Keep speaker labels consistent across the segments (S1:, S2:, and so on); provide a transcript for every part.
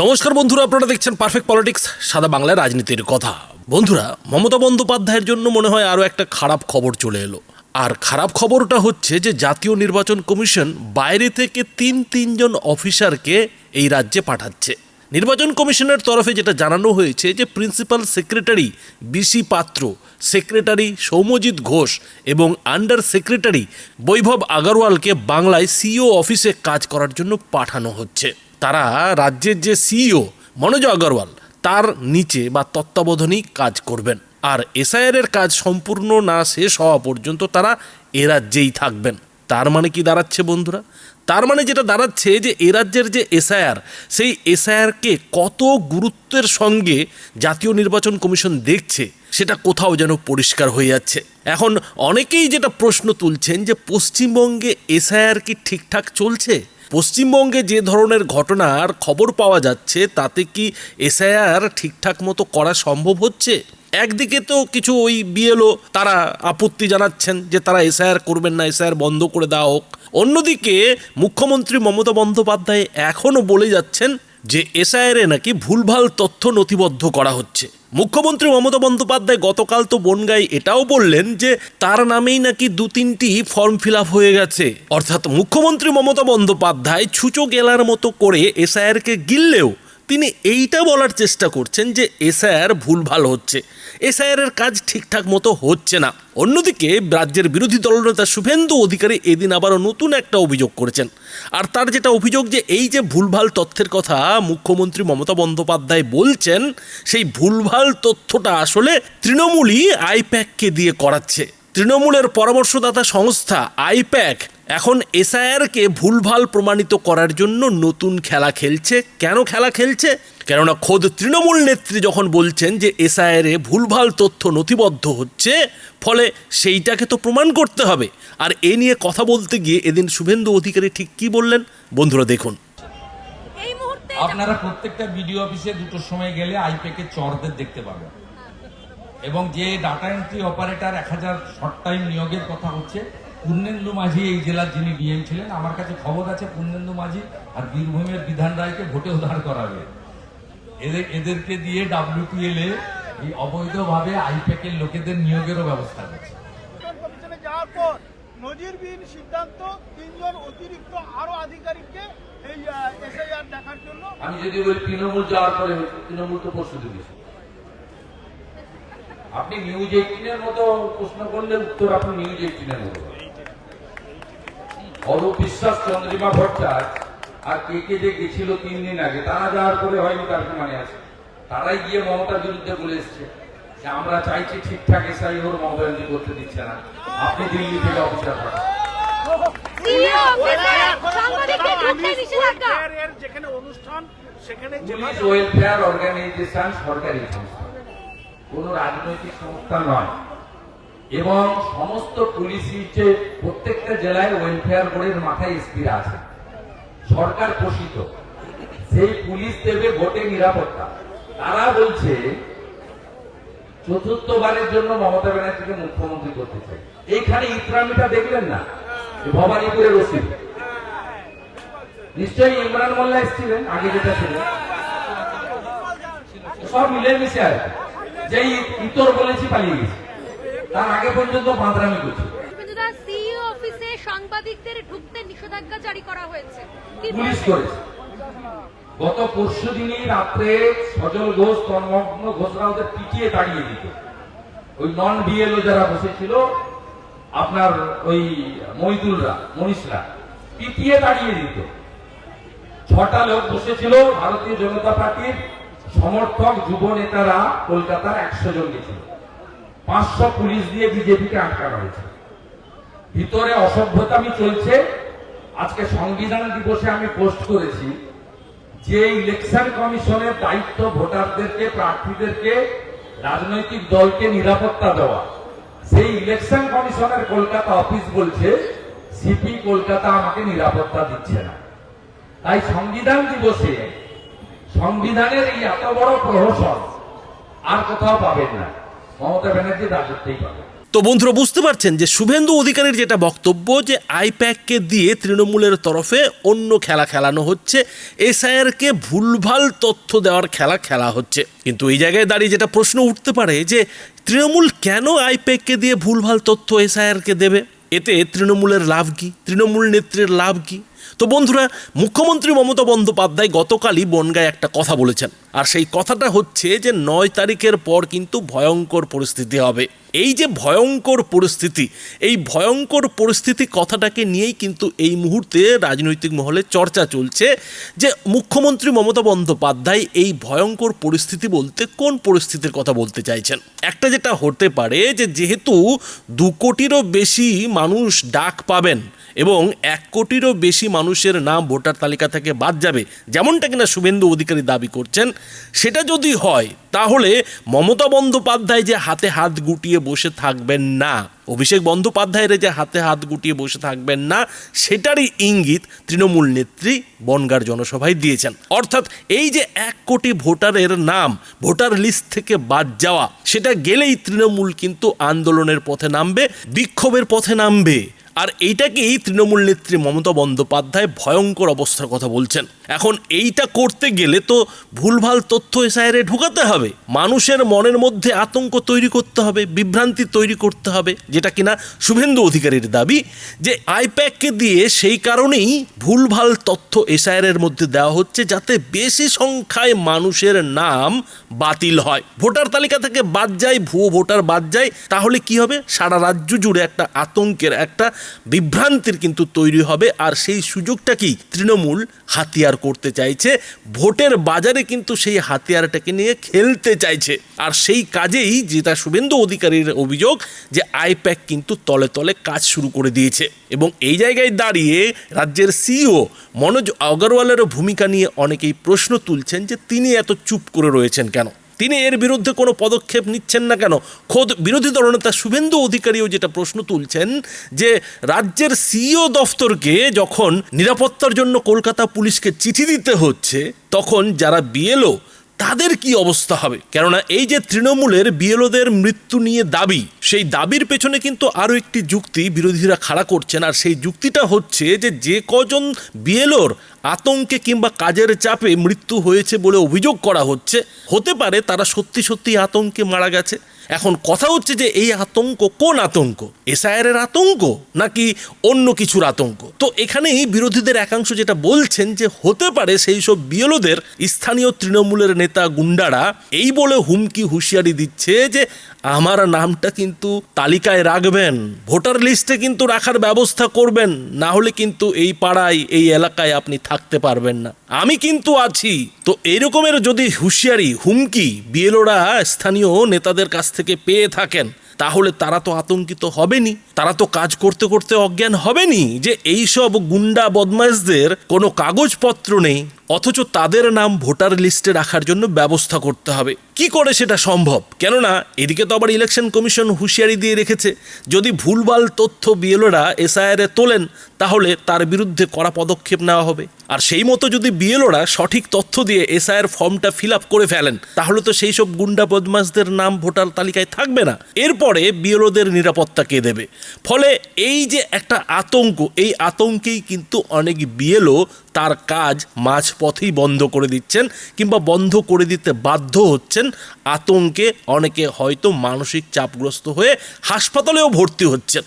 S1: নমস্কার বন্ধুরা, আপনারা দেখছেন পারফেক্ট পলিটিক্স সাদা বাংলায় রাজনীতির কথা। বন্ধুরা, মমতা বন্দ্যোপাধ্যায়ের জন্য মনে হয় আরও একটা খারাপ খবর চলে এলো। আর খারাপ খবরটা হচ্ছে যে, জাতীয় নির্বাচন কমিশন বাইরে থেকে তিন তিনজন অফিসারকে এই রাজ্যে পাঠাচ্ছে। নির্বাচন কমিশনের তরফে যেটা জানানো হয়েছে যে, principal secretary B C Patra, secretary Soumyajit Ghosh এবং আন্ডার সেক্রেটারি বৈভব আগরওয়ালকে বাংলায় সিইও অফিসে কাজ করার জন্য পাঠানো হচ্ছে। তারা রাজ্যের যে সিইও মনোজ আগরওয়াল তার নিচে বা তত্ত্বাবধানেই কাজ করবেন। আর এসআইআর এর কাজ সম্পূর্ণ না শেষ হওয়া পর্যন্ত তারা এ রাজ্যেই থাকবেন। তার মানে কি দাঁড়াচ্ছে বন্ধুরা? তার মানে যেটা দাঁড়াচ্ছে যে এ রাজ্যের যে এসআইআর সেই এসআইআরকে কত গুরুত্বের সঙ্গে জাতীয় নির্বাচন কমিশন দেখছে, সেটা কোথাও যেন পরিষ্কার হয়ে যাচ্ছে। এখন অনেকেই যেটা প্রশ্ন তুলছেন যে পশ্চিমবঙ্গে এসআইআর কি ঠিকঠাক চলছে? পশ্চিমবঙ্গে যে ধরনের ঘটনার খবর পাওয়া যাচ্ছে, তাতে কি এসআইআর ঠিকঠাক মতো করা সম্ভব হচ্ছে? একদিকে তো কিছু ওই বিএলও তারা আপত্তি জানাচ্ছেন যে তারা এসআইআর করবেন না, এসআইআর বন্ধ করে দেওয়া হোক। অন্যদিকে মুখ্যমন্ত্রী মমতা বন্দ্যোপাধ্যায় এখনও বলে যাচ্ছেন যে এসআইআরে নাকি ভুলভাল তথ্য নথিবদ্ধ করা হচ্ছে। মুখ্যমন্ত্রী মমতা বন্দ্যোপাধ্যায় গতকাল তো বনগাই এটাও বললেন যে তার নামেই নাকি দু তিনটি ফর্ম ফিল হয়ে গেছে। অর্থাৎ মুখ্যমন্ত্রী মমতা বন্দ্যোপাধ্যায় ছুচো গেলার মতো করে এসআইআরকে গিললেও তিনি এইটা বলার চেষ্টা করছেন যে এসআইআর ভুলভাল হচ্ছে। এসআইআর কাজ ঠিকঠাক মতো হচ্ছে না। অন্যদিকে রাজ্যের বিরোধী দলনেতা শুভেন্দু অধিকারী এদিন আবারও নতুন একটা অভিযোগ করেছেন। আর তার যেটা অভিযোগ যে এই যে ভুলভাল তথ্যের কথা মুখ্যমন্ত্রী মমতা বন্দ্যোপাধ্যায় বলছেন, সেই ভুলভাল তথ্যটা আসলে তৃণমূলই আইপ্যাককে দিয়ে করাচ্ছে। তৃণমূলের পরামর্শদাতা সংস্থা আইপ্যাক এখন এসআইআরকে ভুলভাল প্রমাণিত করার জন্য নতুন খেলা খেলছে। কেন খেলা খেলছে? কেননা খোদ তৃণমূল নেত্রী যখন বলছেন যে এসআইআরে ভুলভাল তথ্য নথিবদ্ধ হচ্ছে ফলে সেইটাকে তো প্রমাণ করতে হবে। আর এ নিয়ে কথা বলতে গিয়ে এদিন শুভেন্দু অধিকারী ঠিক কি বললেন? বন্ধুরা দেখুন।
S2: আপনারা প্রত্যেকটা বিডিও অফিসে দুটোর সময় গেলে আইপেকে চরদের দেখতে পাবেন। এবং যে ডাটা এন্ট্রি অপারেটর এক হাজার শর্ট টাইম নিয়োগের কথা হচ্ছে পূর্ণেন্দু মাঝি এই জেলার যিনি ডিএম ছিলেন আমার কাছে খবর আছে পূর্ণেন্দু মাঝি আর বীরভূমের বিধান রায়কে ভোটে উদ্ধার করাবে। এদের এদেরকে দিয়ে ডাব্লিউপিএল এ এই অবৈধভাবে আইপ্যাকের লোকেদের নিয়োগেরও ব্যবস্থা করছে।
S3: নির্বাচন কমিশনে যাওয়ার পর নজিরবিহীন সিদ্ধান্ত তিনজন অতিরিক্ত আরও আধিকারিককে এই এসআইআর দেখার জন্য।
S2: আমি যদি বলি তৃণমূল যাওয়ার পরে হয়েছে, তৃণমূল তো প্রস্তুতি দিয়েছে আপনি নিউজ এইটিনের মতো প্রশ্ন করলে উত্তর আপনি নিউজ এইটিনের মতো। অরূপ বিশ্বাস চন্দ্রিমা ভট্টাচার্য আর কে কে যে গেছিল তিন দিন আগে তারা যাওয়ার পরে হয়নি তার মানে আছে। তারাই গিয়ে মমতার বিরুদ্ধে বলে এসছে যে আমরা চাইছি ঠিকঠাক এসআই ওর মমতা ব্যানার্জি করতে দিচ্ছে না। আপনি দিল্লি থেকে অফিসার পাঠান
S3: যেখানে অনুষ্ঠান সেখানে
S2: পুলিশ ওয়েলফেয়ার অর্গানাইজেশন সরকারি সংস্থা। কোন রাজনৈতিক সংস্থা নয়। এবং সমস্ত পুলিশই যে প্রত্যেকটা জেলায় ওয়েলফেয়ার বোর্ডের মাথায় এসপিরা আছে। সরকার পোষিত। সেই পুলিশ দেবে ভোটে নিরাপত্তা। তারা বলছে, চতুর্থবারের জন্য মমতা ব্যানার্জিকে মুখ্যমন্ত্রী করতে চাই। এইখানে ইতরামিটা দেখলেন না? ভবানীপুরের রসিদ নিশ্চয়ই ইমরান মোল্লা এসেছিলেন? আগে যেটা ছিল। সব মিলেমিশে আর যেই ইতর বলেছি পালিয়ে গেছে। তার আগে পর্যন্ত বাঁদরামি করছে।
S4: সিইও অফিসে সাংবাদিকদের ঢুকতে নিষেধাজ্ঞা জারি করা হয়েছে।
S2: পুলিশ করেছে। গত পরশু দিনই রাত্রে সজল ঘোষ ঘোষরা ওদের পিটিয়ে তাড়িয়ে দিত। ওই নন বিএলও যারা বসেছিল আপনার ওই মইদুলরা মনীষরা পিটিয়ে তাড়িয়ে দিত। ছটা লোক বসেছিল ভারতীয় জনতা পার্টির সমর্থক যুব নেতারা কলকাতার একশো জন গেছিল। পাঁচশো পুলিশ দিয়ে বিজেপিকে আটকানো হয়েছে। ভিতরে অসভ্যতামি চলছে। আজকে সংবিধান দিবসে আমি পোস্ট করেছি যে ইলেকশন কমিশনের দায়িত্ব ভোটারদেরকে, প্রার্থীদেরকে, রাজনৈতিক দলকে নিরাপত্তা দেওয়া। সেই ইলেকশন কমিশনের কলকাতা অফিস বলছে, সিপি কলকাতা আমাকে নিরাপত্তা দিচ্ছে না। তাই সংবিধান দিবসে সংবিধানের এই এত বড় প্রহসন আর কোথাও পাবেন না। মমতা ব্যানার্জি রাজত্বেই পাবেন
S1: তো বন্ধুরা, বুঝতে পারছেন যে শুভেন্দু অধিকারীর যেটা বক্তব্য যে আইপ্যাককে দিয়ে তৃণমূলের তরফে অন্য খেলা খেলানো হচ্ছে, এসআইআরকে ভুলভাল তথ্য দেওয়ার খেলা খেলা হচ্ছে। কিন্তু এই জায়গায় দাঁড়িয়ে যেটা প্রশ্ন উঠতে পারে যে তৃণমূল কেন আইপ্যাককে দিয়ে ভুলভাল তথ্য এসআইআরকে দেবে? এতে তৃণমূলের লাভ কী? তৃণমূল নেত্রীর লাভ কি? তো বন্ধুরা, মুখ্যমন্ত্রী মমতা বন্দ্যোপাধ্যায় গতকালই বনগায় একটা কথা বলেছেন। আর সেই কথাটা হচ্ছে যে, নয় তারিখের পর কিন্তু ভয়ঙ্কর পরিস্থিতি হবে। এই যে ভয়ঙ্কর পরিস্থিতি, এই ভয়ঙ্কর পরিস্থিতি কথাটাকে নিয়েই কিন্তু এই মুহূর্তে রাজনৈতিক মহলে চর্চা চলছে যে, মুখ্যমন্ত্রী মমতা বন্দ্যোপাধ্যায় এই ভয়ঙ্কর পরিস্থিতি বলতে কোন পরিস্থিতির কথা বলতে চাইছেন? একটা যেটা হতে পারে যে, যেহেতু দু কোটিরও বেশি মানুষ ডাক পাবেন এবং এক কোটিরও বেশি মানুষের নাম ভোটার তালিকা থেকে বাদ যাবে, যেমনটা কিনা শুভেন্দু অধিকারী দাবি করছেন। সেটা যদি হয়, তাহলে মমতা বন্দ্যোপাধ্যায় যে হাতে হাত গুটিয়ে বসে থাকবেন না, অভিষেক বন্দ্যোপাধ্যায়ের যে হাতে হাত গুটিয়ে বসে থাকবেন না, সেটারই ইঙ্গিত তৃণমূল নেত্রী বনগার জনসভায় দিয়েছেন। অর্থাৎ এই যে এক কোটি ভোটারের নাম, ভোটার লিস্ট থেকে বাদ যাওয়া, সেটা গেলেই তৃণমূল কিন্তু আন্দোলনের পথে নামবে, বিক্ষোভের পথে নামবে। আর এইটাকেই তৃণমূল নেত্রী মমতা বন্দ্যোপাধ্যায় ভয়ঙ্কর অবস্থার কথা বলছেন। এখন এইটা করতে গেলে তো ভুলভাল তথ্য এসআইআরে ঢুকাতে হবে। মানুষের মনের মধ্যে আতঙ্ক তৈরি করতে হবে, বিভ্রান্তি তৈরি করতে হবে, যেটা কিনা শুভেন্দু অধিকারীর দাবি যে আইপ্যাককে দিয়ে সেই কারণেই ভুলভাল তথ্য এসআইআরের মধ্যে দেওয়া হচ্ছে যাতে বেশি সংখ্যায় মানুষের নাম বাতিল হয়। ভোটার তালিকা থেকে বাদ যায়, ভুয়ো ভোটার বাদ যায়, তাহলে কি হবে? সারা রাজ্য জুড়ে একটা আতঙ্কের, একটা বিভ্রান্তির কিন্তু তৈরি হবে, আর সেই সুযোগটা কি? তৃণমূল হাতিয়ার করতে চাইছে, ভোটের বাজারে কিন্তু সেই হাতিয়ারটাকে নিয়ে খেলতে চাইছে। আর সেই কাজেই যেটা শুভেন্দু অধিকারীর অভিযোগ যে আইপ্যাক কিন্তু তলে তলে কাজ শুরু করে দিয়েছে। এবং এই জায়গায় দাঁড়িয়ে রাজ্যের সিইও মনোজ অগরওয়ালেরও ভূমিকা নিয়ে অনেকেই প্রশ্ন তুলছেন যে তিনি এত চুপ করে রয়েছেন কেন? তিনি এর বিরুদ্ধে কোনো পদক্ষেপ নিচ্ছেন না কেন? খোদ বিরোধী দলনেতা শুভেন্দু অধিকারীও যেটা প্রশ্ন তুলছেন যে, রাজ্যের সিইও দফতরকে যখন নিরাপত্তার জন্য কলকাতা পুলিশকে চিঠি দিতে হচ্ছে, তখন যারা বিএলও তাদের কি অবস্থা হবে? কেননা এই যে তৃণমূলের বিএলওদের মৃত্যু নিয়ে দাবি, সেই দাবির পেছনে কিন্তু আরও একটি যুক্তি বিরোধীরা খাড়া করছেন। আর সেই যুক্তিটা হচ্ছে যে যে কজন বিএলওর আতঙ্কে কিংবা কাজের চাপে মৃত্যু হয়েছে বলে অভিযোগ করা হচ্ছে, হতে পারে তারা সত্যি সত্যি আতঙ্কে মারা গেছে। এখন কথা হচ্ছে যে এই আতঙ্ক কোন আতঙ্ক? এসআইআর আতঙ্ক নাকি অন্য কিছুর আতঙ্ক? তো এখানেই বিরোধীদের একাংশ যেটা বলছেন যে হতে পারে সেই সব বিএলওদের স্থানীয় তৃণমূলের নেতা গুন্ডারা এই বলে হুমকি হুঁশিয়ারি দিচ্ছে যে আমার নামটা কিন্তু তালিকায় রাখবেন, ভোটার লিস্টে কিন্তু রাখার ব্যবস্থা করবেন, না হলে কিন্তু এই পাড়ায়, এই এলাকায় আপনি থাকতে পারবেন না। আমি কিন্তু আছি। তো এরকমের যদি হুঁশিয়ারি, হুমকি বিএলওরা, স্থানীয় নেতাদের কাছ থেকে পেয়ে থাকেন, তাহলে তারা তো আতঙ্কিত হবেনি। তারা তো কাজ করতে করতে অজ্ঞান হবেনি যে এইসব গুন্ডা বদমাইশদের কোনো কাগজপত্র নেই। অথচ তাদের নাম ভোটার লিস্টে রাখার জন্য ব্যবস্থা করতে হবে। কি করে সেটা সম্ভব? কেননা, এদিকে তো আবার ইলেকশন কমিশন হুঁশিয়ারি দিয়ে রেখেছে। যদি ভুলভাল তথ্য বিএলওরা এসআইআরে তোলেন, তাহলে তার বিরুদ্ধে কড়া পদক্ষেপ নেওয়া হবে। আর সেই মতো যদি বিএলওরা সঠিক তথ্য দিয়ে এসআইআর ফর্মটা ফিল আপ করে ফেলেন, তাহলে তো সেই সব গুন্ডা বদমাসদের নাম ভোটার তালিকায় থাকবে না। এরপরে বিএলওদের নিরাপত্তা কে দেবে? ফলে এই যে একটা আতঙ্ক, এই আতঙ্কেই কিন্তু অনেক বিএলও তার কাজ মাঝপথেই বন্ধ করে দিচ্ছেন কিংবা বন্ধ করে দিতে বাধ্য হচ্ছেন, আতঙ্কে অনেকে হয়তো মানসিক চাপগ্রস্ত হয়ে হাসপাতালেও ভর্তি হচ্ছেন।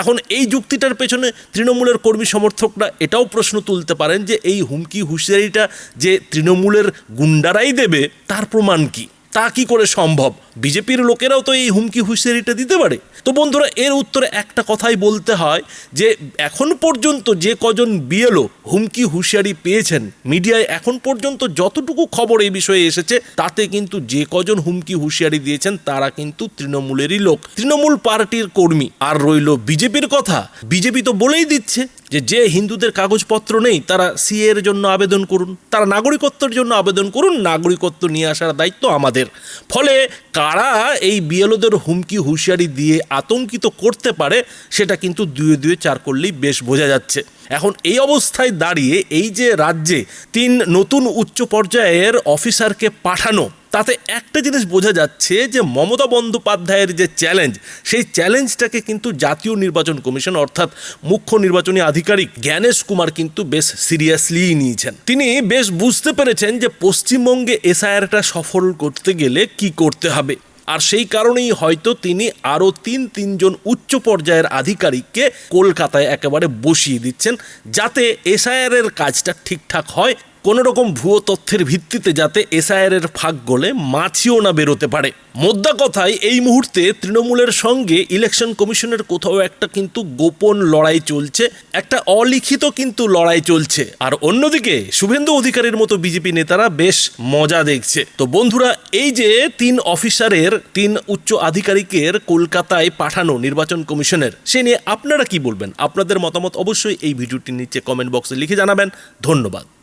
S1: এখন এই যুক্তিটার পেছনে তৃণমূলের কর্মী সমর্থকরা এটাও প্রশ্ন তুলতে পারেন যে এই হুমকি হুঁশিয়ারিটা যে তৃণমূলের গুন্ডারাই দেবে, তার প্রমাণ কি? তা কি করে সম্ভব? বিজেপির লোকেরাও তো এই হুমকি হুঁশিয়ারিটা দিতে পারে। তো বন্ধুরা, এর উত্তরে একটা কথাই বলতে হয় যে, এখন পর্যন্ত যে কজন বিএলও হুমকি হুঁশিয়ারি পেয়েছেন মিডিয়ায়, এখন পর্যন্ত যতটুকু খবর এই বিষয়ে এসেছে, তাতে কিন্তু যে কজন হুমকি হুঁশিয়ারি দিয়েছেন, তারা কিন্তু তৃণমূলেরই লোক। তৃণমূল পার্টির কর্মী আর রইল বিজেপির কথা। বিজেপি তো বলেই দিচ্ছে যে যে হিন্দুদের কাগজপত্র নেই, তারা সিএ এর জন্য আবেদন করুন। তারা নাগরিকত্বের জন্য আবেদন করুন, নাগরিকত্ব নিয়ে আসার দায়িত্ব আমাদের। ফলে কারা এই বিএলওদের হুমকি, হুঁশিয়ারি দিয়ে আতঙ্কিত করতে পারে, সেটা কিন্তু দুয়ে দুয়ে চার করলেই বেশ বোঝা যাচ্ছে। এখন এই অবস্থায় দাঁড়িয়ে এই যে রাজ্যে তিন নতুন উচ্চ পর্যায়ের অফিসারকে পাঠানো তাতে একটা জিনিস বোঝা যাচ্ছে যে মমতা বন্দ্যোপাধ্যায়ের যে চ্যালেঞ্জ সেই চ্যালেঞ্জটাকে কিন্তু জাতীয় নির্বাচন কমিশন, অর্থাৎ মুখ্য নির্বাচনী আধিকারিক জ্ঞানেশ কুমার কিন্তু বেশ সিরিয়াসলি নিয়েছেন। তিনি বেশ বুঝতে পেরেছেন যে পশ্চিমবঙ্গে এসআইআরটা সফল করতে গেলে কি করতে হবে। আর সেই কারণেই হয়তো তিনি আরও তিন তিনজন উচ্চ পর্যায়ের আধিকারিককে কলকাতায় একেবারে বসিয়ে দিচ্ছেন, যাতে এসআইআর এর কাজটা ঠিকঠাক হয় কোনো রকম ভুয়ো তথ্যের ভিত্তিতে যাতে এসআইআর এর ফাঁক গলে মাছিও না বেরোতে পারে। মোদ্দা কথায়, এই মুহূর্তে তৃণমূলের সঙ্গে ইলেকশন কমিশনের কোথাও একটা কিন্তু গোপন লড়াই চলছে, একটা অলিখিত কিন্তু লড়াই চলছে। আর অন্যদিকে, শুভেন্দু অধিকারীর মতো বিজেপি নেতারা বেশ মজা দেখছে। তো বন্ধুরা, এই যে তিন অফিসারের, তিন উচ্চ আধিকারিকের কলকাতায় পাঠানো নির্বাচন কমিশনের, সে নিয়ে আপনারা কি বলবেন? আপনাদের মতামত অবশ্যই এই ভিডিওটির নিচে কমেন্ট বক্সে লিখে জানাবেন। ধন্যবাদ।